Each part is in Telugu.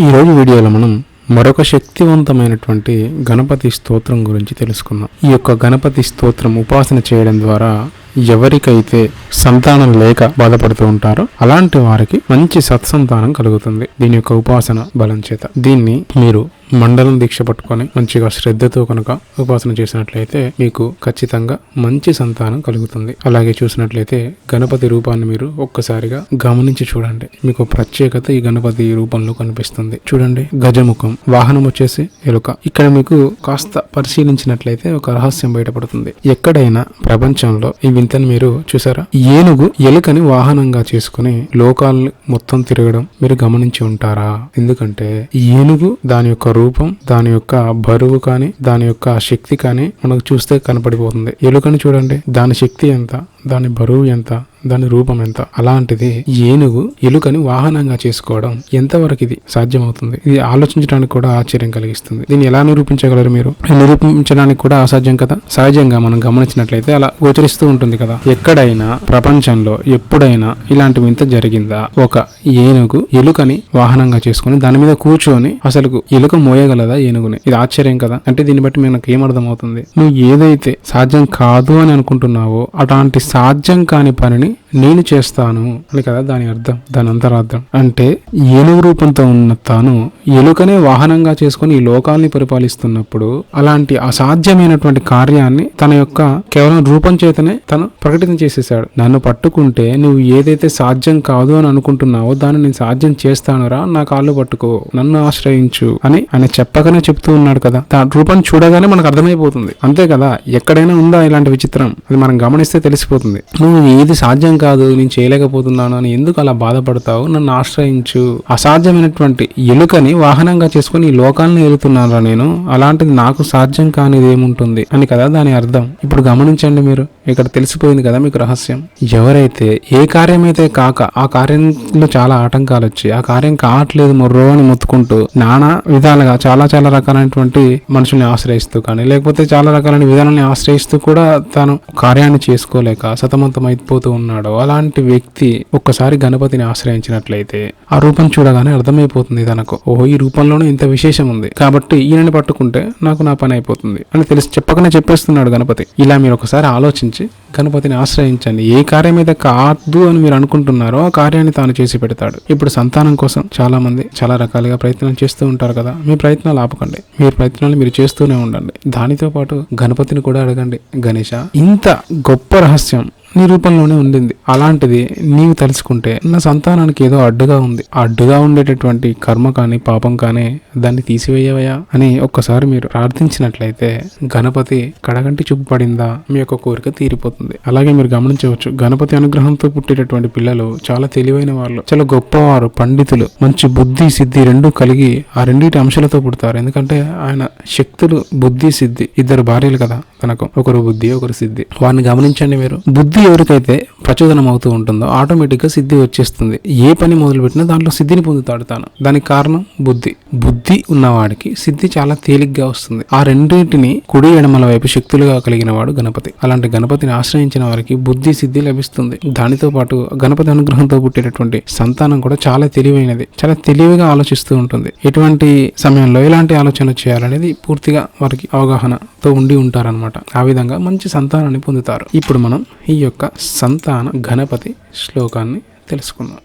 ఈ రోజు వీడియోలో మనం మరొక శక్తివంతమైనటువంటి గణపతి స్తోత్రం గురించి తెలుసుకుందాం. ఈ యొక్క గణపతి స్తోత్రం ఉపాసన చేయడం ద్వారా ఎవరికైతే సంతానం లేక బాధపడుతూ ఉంటారో అలాంటి వారికి మంచి సత్సంతానం కలుగుతుంది. దీని యొక్క ఉపాసన బలం చేత. దీన్ని మీరు మండలం దీక్ష పట్టుకొని మంచిగా శ్రద్ధతో కనుక ఉపాసన చేసినట్లయితే మీకు ఖచ్చితంగా మంచి సంతానం కలుగుతుంది. అలాగే చూసినట్లయితే గణపతి రూపాన్ని మీరు ఒక్కసారిగా గమనించి చూడండి. మీకు ప్రత్యేకత ఈ గణపతి రూపంలో కనిపిస్తుంది. చూడండి గజముఖం. వాహనం వచ్చేసి ఎలుక. ఇక్కడ మీకు కాస్త పరిశీలించినట్లయితే ఒక రహస్యం బయటపడుతుంది. ఎక్కడైనా ప్రపంచంలో ఈ వింతను మీరు చూసారా? ఏనుగు ఎలుకని వాహనంగా చేసుకుని లోకాలను మొత్తం తిరగడం మీరు గమనించి ఉంటారా? ఎందుకంటే ఏనుగు దాని యొక్క రూపం దాని యొక్క బరువు కానీ దాని యొక్క శక్తి కానీ మనకు చూస్తే కనపడిపోతుంది. ఎలుకని చూడండి దాని శక్తి ఎంత దాని బరువు ఎంత దాని రూపం ఎంత? అలాంటిది ఏనుగు ఎలుకని వాహనంగా చేసుకోవడం ఎంతవరకు ఇది సాధ్యమవుతుంది? ఇది ఆలోచించడానికి కూడా ఆశ్చర్యం కలిగిస్తుంది. దీన్ని ఎలా నిరూపించగలరు మీరు? నిరూపించడానికి కూడా అసాధ్యం కదా? సహజంగా మనం గమనించినట్లయితే అలా గోచరిస్తూ ఉంటుంది కదా. ఎక్కడైనా ప్రపంచంలో ఎప్పుడైనా ఇలాంటి వింత జరిగిందా? ఒక ఏనుగు ఎలుకని వాహనంగా చేసుకుని దాని మీద కూర్చొని అసలు ఎలుక మోయగలదా ఏనుగుని? ఇది ఆశ్చర్యం కదా? అంటే దీన్ని బట్టి మనకు ఏమర్థమవుతుంది? నువ్వు ఏదైతే సాధ్యం కాదు అని అనుకుంటున్నావో అలాంటి సాధ్యం కాని పనిని আপনি నేను చేస్తాను అని కదా దాని అర్థం దాని అంతరార్థం. అంటే ఏనుగు రూపంతో ఉన్న తాను ఎలుకనే వాహనంగా చేసుకుని ఈ లోకాల్ని పరిపాలిస్తున్నప్పుడు అలాంటి అసాధ్యమైనటువంటి కార్యాన్ని తన యొక్క కేవలం రూపం చేతనే తను ప్రకటన చేసేసాడు నన్ను పట్టుకుంటే నువ్వు ఏదైతే సాధ్యం కాదు అని అనుకుంటున్నావో దాన్ని నేను సాధ్యం చేస్తానురా నా కాళ్ళు పట్టుకో నన్ను ఆశ్రయించు అని ఆయన చెప్పకనే చెప్తూ ఉన్నాడు కదా. దాని రూపం చూడగానే మనకు అర్థమైపోతుంది. అంతే కదా ఎక్కడైనా ఉందా ఇలాంటి విచిత్రం? అది మనం గమనిస్తే తెలిసిపోతుంది. నువ్వు ఏది సాధ్యం కాదు నేను చేయలేకపోతున్నాను అని ఎందుకు అలా బాధపడతావు? నన్ను ఆశ్రయించు. అసాధ్యమైనటువంటి ఎలుకని వాహనంగా చేసుకుని ఈ లోకాలను వెళుతున్నారా నేను. అలాంటిది నాకు సాధ్యం కానిది ఏముంటుంది? అని కదా దాని అర్థం. ఇప్పుడు గమనించండి మీరు. ఇక్కడ తెలిసిపోయింది కదా మీకు రహస్యం. ఎవరైతే ఏ కార్యమైతే కాక ఆ కార్యంలో చాలా ఆటంకాలు వచ్చి ఆ కార్యం కావట్లేదు మొర్రో అని మొత్తుకుంటూ నానా విధాలుగా చాలా చాలా రకాలైనటువంటి మనుషుల్ని ఆశ్రయిస్తూ కానీ లేకపోతే చాలా రకాలైన విధానాన్ని ఆశ్రయిస్తూ కూడా తాను కార్యాన్ని చేసుకోలేక సతమతం అయిపోతూ ఉన్నాడు. అలాంటి వ్యక్తి ఒక్కసారి గణపతిని ఆశ్రయించినట్లయితే ఆ రూపం చూడగానే అర్థమైపోతుంది తనకు. ఓహో ఈ రూపంలోనే ఇంత విశేషం ఉంది కాబట్టి ఈయనని పట్టుకుంటే నాకు నా పని అయిపోతుంది అని తెలిసి చెప్పకనే చెప్పేస్తున్నాడు గణపతి. ఇలా మీరు ఒకసారి ఆలోచించి గణపతిని ఆశ్రయించండి. ఏ కార్యం మీద కాదు అని మీరు అనుకుంటున్నారో ఆ కార్యాన్ని తాను చేసి పెడతాడు. ఇప్పుడు సంతానం కోసం చాలా మంది చాలా రకాలుగా ప్రయత్నం చేస్తూ ఉంటారు కదా. మీ ప్రయత్నాలు ఆపకండి. మీ ప్రయత్నాలు మీరు చేస్తూనే ఉండండి. దానితో పాటు గణపతిని కూడా అడగండి. గణేష ఇంత గొప్ప రహస్యం నీ రూపంలోనే ఉండింది. అలాంటిది నీవు తలుచుకుంటే నా సంతానానికి ఏదో అడ్డుగా ఉంది. అడ్డుగా ఉండేటటువంటి కర్మ కానీ పాపం కానీ దాన్ని తీసివేయవయా అని ఒక్కసారి మీరు ప్రార్థించినట్లయితే గణపతి కడగంటి చూపు పడిందా? మీ యొక్క కోరిక తీరిపోతుంది. అలాగే మీరు గమనించవచ్చు గణపతి అనుగ్రహంతో పుట్టేటటువంటి పిల్లలు చాలా తెలివైన వాళ్ళు. చాలా గొప్పవారు పండితులు. మంచి బుద్ధి సిద్ధి రెండు కలిగి ఆ రెండింటి అంశాలతో పుడతారు. ఎందుకంటే ఆయన శక్తులు బుద్ధి సిద్ధి ఇద్దరు భార్యలు కదా. తనకు ఒకరు బుద్ధి ఒకరు సిద్ధి. వారిని గమనించండి మీరు. బుద్ధి ఎవరికైతే ప్రచోదనం అవుతూ ఉంటుందో ఆటోమేటిక్గా సిద్ధి వచ్చేస్తుంది. ఏ పని మొదలు పెట్టినా దాంట్లో సిద్ధిని పొందుతాడు తాను. దానికి కారణం బుద్ధి. బుద్ధి ఉన్నవాడికి సిద్ధి చాలా తేలిగ్గా వస్తుంది. ఆ రెండింటిని కుడి ఎడమల వైపు శక్తులుగా కలిగిన వాడు గణపతి. అలాంటి గణపతిని ఆశ్రయించిన వారికి బుద్ధి సిద్ధి లభిస్తుంది. దానితో పాటు గణపతి అనుగ్రహంతో పుట్టినటువంటి సంతానం కూడా చాలా తెలివైనది. చాలా తెలివిగా ఆలోచిస్తూ ఉంటుంది. ఎటువంటి సమయంలో ఎలాంటి ఆలోచన చేయాలనేది పూర్తిగా వారికి అవగాహనతో ఉండి ఉంటారనమాట ఆ విధంగా మంచి సంతానాన్ని పొందుతారు. ఇప్పుడు మనం ఈ యొక్క సంతాన గణపతి శ్లోకాన్ని తెలుసుకుందాం.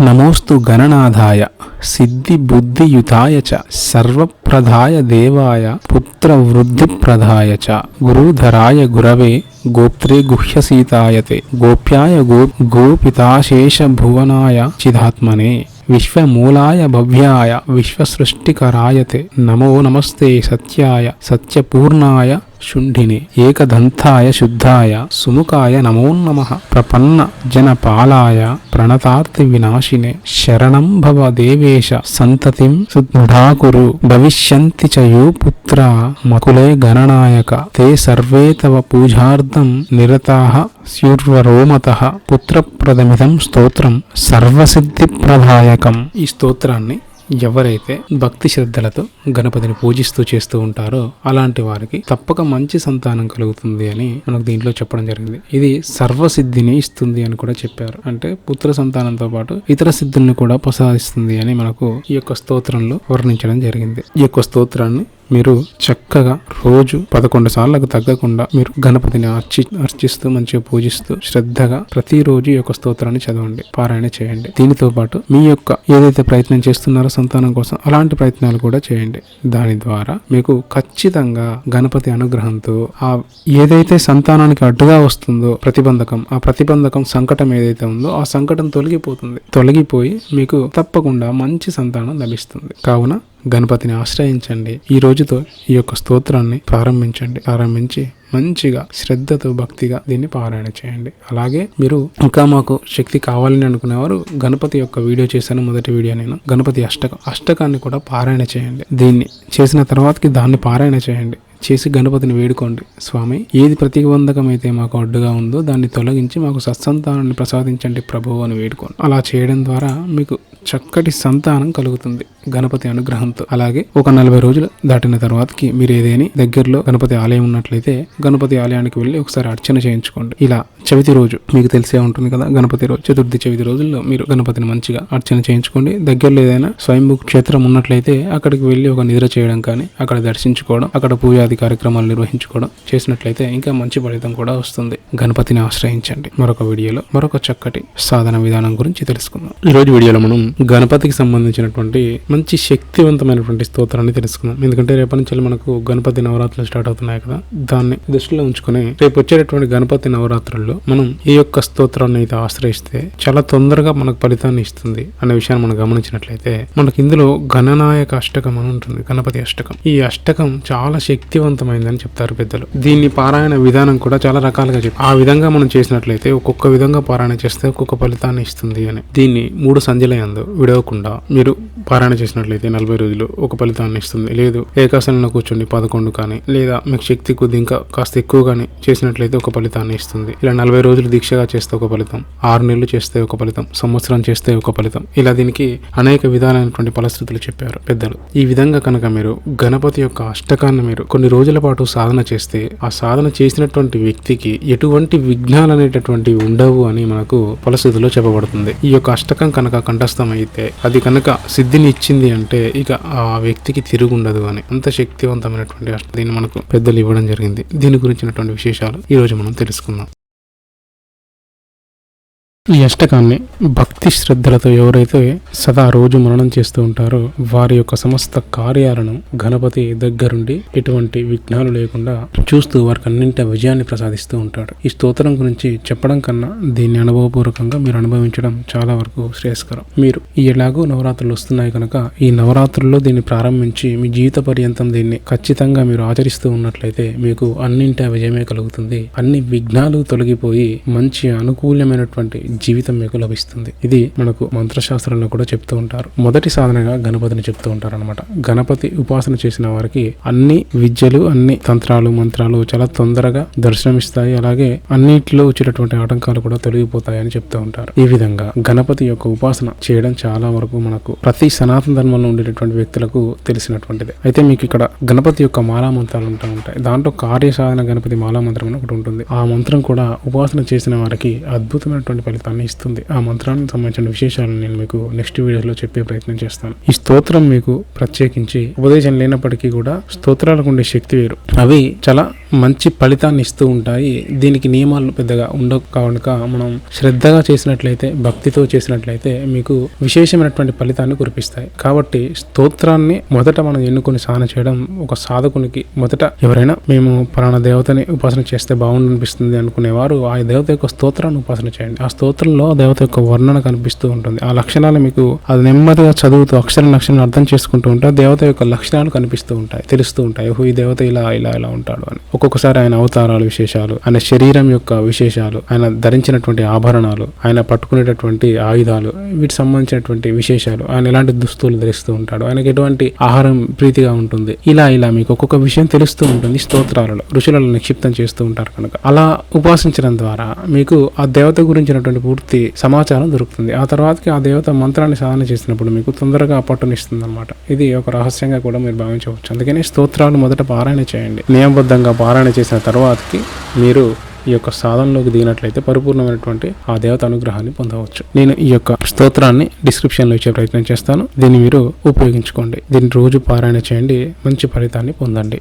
నమోస్తు గణనాథాయ సిద్ధి బుద్ధియుతాయ చ సర్వప్రదాయ దేవాయ పుత్ర వృద్ధిప్రదాయ చ గురుధరాయ గురవే గోప్త్రే గుహ్యసీతాయతే గోప్యాయ గో గోపితాశేష భువనాయ చిదాత్మనే విశ్వమూలాయ భవ్యాయ విశ్వసృష్టికరాయతే నమో నమస్తే సత్యాయ సత్యపూర్ణాయ శుంఠిని ఏకదంతాయ శుద్ధాయ సుముఖాయ నమో నమ ప్రపన్న జనపాలాయ ప్రణతార్తి వినాశినే శరణం భవ దేవేశ సంతతిం సుదృఢాకురు భవిష్యంతి చ పుత్ర మకులే గణనాయక తే సర్వే తవ పూజార్థం నిరతాహ స్యూర్వరోమత పుత్రప్రదమిదం స్తోత్రం సర్వసిద్ధిప్రదాయకం ఈ స్తోత్రాన్ని ఎవరైతే భక్తి శ్రద్ధలతో గణపతిని పూజిస్తూ చేస్తూ ఉంటారో అలాంటి వారికి తప్పక మంచి సంతానం కలుగుతుంది అని మనకు దీంట్లో చెప్పడం జరిగింది. ఇది సర్వసిద్ధిని ఇస్తుంది అని కూడా చెప్పారు. అంటే పుత్ర సంతానంతో పాటు ఇతర సిద్ధుల్ని కూడా ప్రసాదిస్తుంది అని మనకు ఈ యొక్క స్తోత్రంలో వర్ణించడం జరిగింది. ఈ యొక్క స్తోత్రాన్ని మీరు చక్కగా రోజు పదకొండు సార్లకు తగ్గకుండా మీరు గణపతిని అర్చి అర్చిస్తూ మంచిగా పూజిస్తూ శ్రద్ధగా ప్రతిరోజు ఈ యొక్క స్తోత్రాన్ని చదవండి పారాయణ చేయండి. దీనితో పాటు మీ యొక్క ఏదైతే ప్రయత్నం చేస్తున్నారో సంతానం కోసం అలాంటి ప్రయత్నాలు కూడా చేయండి. దాని ద్వారా మీకు ఖచ్చితంగా గణపతి అనుగ్రహంతో ఆ ఏదైతే సంతానానికి అడ్డుగా వస్తుందో ప్రతిబంధకం ఆ ప్రతిబంధకం సంకటం ఏదైతే ఉందో ఆ సంకటం తొలగిపోతుంది. తొలగిపోయి మీకు తప్పకుండా మంచి సంతానం లభిస్తుంది. కావున గణపతిని ఆశ్రయించండి. ఈ రోజుతో ఈ యొక్క స్తోత్రాన్ని ప్రారంభించండి. ప్రారంభించి మంచిగా శ్రద్ధతో భక్తిగా దీన్ని పారాయణ చేయండి. అలాగే మీరు ఇంకా మాకు శక్తి కావాలని అనుకునేవారు గణపతి యొక్క వీడియో చేశాను. మొదటి వీడియో నేను. గణపతి అష్టకం అష్టకాన్ని కూడా పారాయణ చేయండి. దీన్ని చేసిన తర్వాతకి దాన్ని పారాయణ చేయండి. చేసి గణపతిని వేడుకోండి. స్వామి ఏది ప్రతిబంధకం అయితే మాకు అడ్డుగా ఉందో దాన్ని తొలగించి మాకు సత్సంతానాన్ని ప్రసాదించండి ప్రభువు అని వేడుకోండి. అలా చేయడం ద్వారా మీకు చక్కటి సంతానం కలుగుతుంది గణపతి అనుగ్రహంతో. అలాగే ఒక నలభై రోజులు దాటిన తర్వాతకి మీరు ఏదేని దగ్గరలో గణపతి ఆలయం ఉన్నట్లయితే గణపతి ఆలయానికి వెళ్ళి ఒకసారి అర్చన చేయించుకోండి. ఇలా చవితి రోజు మీకు తెలిసే ఉంటుంది కదా గణపతి రోజు. చతుర్థి చవితి రోజుల్లో మీరు గణపతిని మంచిగా అర్చన చేయించుకోండి. దగ్గరలో ఏదైనా స్వయంభూ క్షేత్రం ఉన్నట్లయితే అక్కడికి వెళ్ళి ఒక నిద్ర చేయడం కానీ అక్కడ దర్శించుకోవడం అక్కడ పూజ పూజాది కార్యక్రమాలు నిర్వహించుకోవడం చేసినట్లయితే ఇంకా మంచి ఫలితం కూడా వస్తుంది. గణపతిని ఆశ్రయించండి. మరొక వీడియోలో మరొక చక్కటి సాధన విధానం గురించి తెలుసుకుందాం. ఈ రోజు వీడియోలో మనం గణపతికి సంబంధించినటువంటి మంచి శక్తివంతమైనటువంటి స్తోత్రాన్ని తెలుసుకుందాం. ఎందుకంటే రేపటి నుంచి మనకు గణపతి నవరాత్రులు స్టార్ట్ అవుతున్నాయి కదా దాన్ని దృష్టిలో ఉంచుకొని రేపు వచ్చేటటువంటి గణపతి నవరాత్రుల్లో మనం ఈ యొక్క స్తోత్రాన్ని అయితే ఆశ్రయిస్తే చాలా తొందరగా మనకు ఫలితాన్ని ఇస్తుంది అనే విషయాన్ని మనం గమనించినట్లయితే మనకి ఇందులో గణనాయక అష్టకం అని ఉంటుంది గణపతి అష్టకం. ఈ అష్టకం చాలా శక్తి శక్తివంతమైందని చెప్తారు పెద్దలు. దీన్ని పారాయణ విధానం కూడా చాలా రకాలుగా చెప్పారు. ఆ విధంగా మనం చేసినట్లయితే ఒక్కొక్క విధంగా పారాయణ చేస్తే ఒక్కొక్క ఫలితాన్ని ఇస్తుంది అని. దీన్ని మూడు సంధ్యలయందు విడవకుండా మీరు పారాయణ చేసినట్లయితే నలభై రోజులు ఒక ఫలితాన్ని ఇస్తుంది. లేదు ఏకాసనంలో కూర్చొని పదకొండు కానీ లేదా మీకు శక్తి కొద్ది ఇంకా కాస్త ఎక్కువ కానీ చేసినట్లయితే ఒక ఫలితాన్ని ఇస్తుంది. ఇలా నలభై రోజులు దీక్షగా చేస్తే ఒక ఫలితం ఆరు నెలలు చేస్తే ఒక ఫలితం సంవత్సరం చేస్తే ఒక ఫలితం. ఇలా దీనికి అనేక విధాలైనటువంటి ఫలశ్రుతులు చెప్పారు పెద్దలు. ఈ విధంగా కనుక మీరు గణపతి యొక్క అష్టకాన్ని మీరు కొన్ని రోజుల పాటు సాధన చేస్తే ఆ సాధన చేసినటువంటి వ్యక్తికి ఎటువంటి విఘ్నాలు అనేటటువంటివి ఉండవు అని మనకు ఫలశ్రుతిలో చెప్పబడుతుంది. ఈ యొక్క అష్టకం కనుక కంఠస్థం అయితే అది కనుక సిద్ధిని ఇచ్చింది అంటే ఇక ఆ వ్యక్తికి తిరుగుండదు అని అంత శక్తివంతమైనటువంటి అష్ట దీన్ని మనకు పెద్దలు ఇవ్వడం జరిగింది. దీని గురించినటువంటి విశేషాలు ఈ రోజు మనం తెలుసుకుందాం. ఈ అష్టకాన్ని భక్తి శ్రద్ధలతో ఎవరైతే సదా రోజు మననం చేస్తూ ఉంటారో వారి యొక్క సమస్త కార్యాలను గణపతి దగ్గరుండి ఎటువంటి విఘ్నాలు లేకుండా చూస్తూ వారికి అన్నింటి విజయాన్ని ప్రసాదిస్తూ ఉంటాడు. ఈ స్తోత్రం గురించి చెప్పడం కన్నా దీన్ని అనుభవపూర్వకంగా మీరు అనుభవించడం చాలా వరకు శ్రేయస్కరం. మీరు ఎలాగో నవరాత్రులు వస్తున్నాయి కనుక ఈ నవరాత్రుల్లో దీన్ని ప్రారంభించి మీ జీవిత పర్యంతం దీన్ని ఖచ్చితంగా మీరు ఆచరిస్తూ ఉన్నట్లయితే మీకు అన్నింటి విజయమే కలుగుతుంది. అన్ని విఘ్నాలు తొలగిపోయి మంచి అనుకూలమైనటువంటి జీవితం మీకు లభిస్తుంది. ఇది మనకు మంత్రశాస్త్రంలో కూడా చెప్తూ ఉంటారు. మొదటి సాధనగా గణపతిని చెప్తూ ఉంటారు అనమాట గణపతి ఉపాసన చేసిన వారికి అన్ని విద్యలు అన్ని తంత్రాలు మంత్రాలు చాలా తొందరగా దర్శనమిస్తాయి. అలాగే అన్నిట్లో వచ్చేటటువంటి ఆటంకాలు కూడా తొలగిపోతాయి అని చెప్తూ ఉంటారు. ఈ విధంగా గణపతి యొక్క ఉపాసన చేయడం చాలా వరకు మనకు ప్రతి సనాతన ధర్మంలో ఉండేటటువంటి వ్యక్తులకు తెలిసినటువంటిది. అయితే మీకు ఇక్కడ గణపతి యొక్క మాలా మంత్రాలు ఉంటా ఉంటాయి. దాంట్లో కార్య సాధన గణపతి మాలా మంత్రం అని ఒకటి ఉంటుంది. ఆ మంత్రం కూడా ఉపాసన చేసిన వారికి అద్భుతమైనటువంటి ఫలితం ఫలితాన్ని ఇస్తుంది ఆ మంత్రానికి సంబంధించిన విశేషాలను నేను మీకు నెక్స్ట్ వీడియోలో చెప్పే ప్రయత్నం చేస్తాను. ఈ స్తోత్రం మీకు ప్రత్యేకించి ఉపదేశం లేనప్పటికీ కూడా స్తోత్రాలకు ఉండే శక్తి వేరు. అవి చాలా మంచి ఫలితాన్ని ఇస్తూ ఉంటాయి. దీనికి నియమాలు పెద్దగా ఉండవు. కనుక మనం శ్రద్ధగా చేసినట్లయితే భక్తితో చేసినట్లయితే మీకు విశేషమైనటువంటి ఫలితాన్ని కురిపిస్తాయి. కాబట్టి స్తోత్రాన్ని మొదట మనం ఎన్నుకొని సాధన చేయడం ఒక సాధకునికి మొదట ఎవరైనా మేము పలానా దేవతని ఉపాసన చేస్తే బాగుండనిపిస్తుంది అనుకునేవారు ఆ దేవత యొక్క స్తోత్రాన్ని ఉపాసన చేయండి. ఆ స్తోత్రంలో దేవత యొక్క వర్ణన కనిపిస్తూ ఉంటుంది. ఆ లక్షణాలు మీకు అది నెమ్మదిగా చదువుతూ అక్షర లక్షణాలు అర్థం చేసుకుంటూ ఉంటే ఆ దేవత యొక్క లక్షణాలు కనిపిస్తూ ఉంటాయి తెలుస్తూ ఉంటాయి. ఈ దేవత ఇలా ఇలా ఇలా ఉంటాడు అని. ఒక్కొక్కసారి ఆయన అవతారాలు విశేషాలు ఆయన శరీరం యొక్క విశేషాలు ఆయన ధరించినటువంటి ఆభరణాలు ఆయన పట్టుకునేటటువంటి ఆయుధాలు వీటికి సంబంధించినటువంటి విశేషాలు ఆయన ఎలాంటి దుస్తులు ధరిస్తూ ఉంటాడు ఆయనకి ఎటువంటి ఆహారం ప్రీతిగా ఉంటుంది. ఇలా ఇలా మీకు ఒక్కొక్క విషయం తెలుస్తూ ఉంటుంది స్తోత్రాలలో ఋషులలో నిక్షిప్తం చేస్తూ ఉంటారు కనుక. అలా ఉపాసించడం ద్వారా మీకు ఆ దేవత గురించినటువంటి పూర్తి సమాచారం దొరుకుతుంది. ఆ తర్వాతకి ఆ దేవత మంత్రాన్ని సాధన చేసినప్పుడు మీకు తొందరగా పట్టునిస్తుంది అనమాట ఇది ఒక రహస్యంగా కూడా మీరు భావించవచ్చు. అందుకని స్తోత్రాలు మొదట పారాయణ చేయండి. నియమబద్ధంగా పారాయణ చేసిన తర్వాతకి మీరు ఈ యొక్క సాధనలోకి దిగినట్లయితే పరిపూర్ణమైనటువంటి ఆ దేవత అనుగ్రహాన్ని పొందవచ్చు. నేను ఈ యొక్క స్తోత్రాన్ని డిస్క్రిప్షన్లో ఇచ్చే ప్రయత్నం చేస్తాను. దీన్ని మీరు ఉపయోగించుకోండి. దీన్ని రోజు పారాయణ చేయండి. మంచి ఫలితాన్ని పొందండి.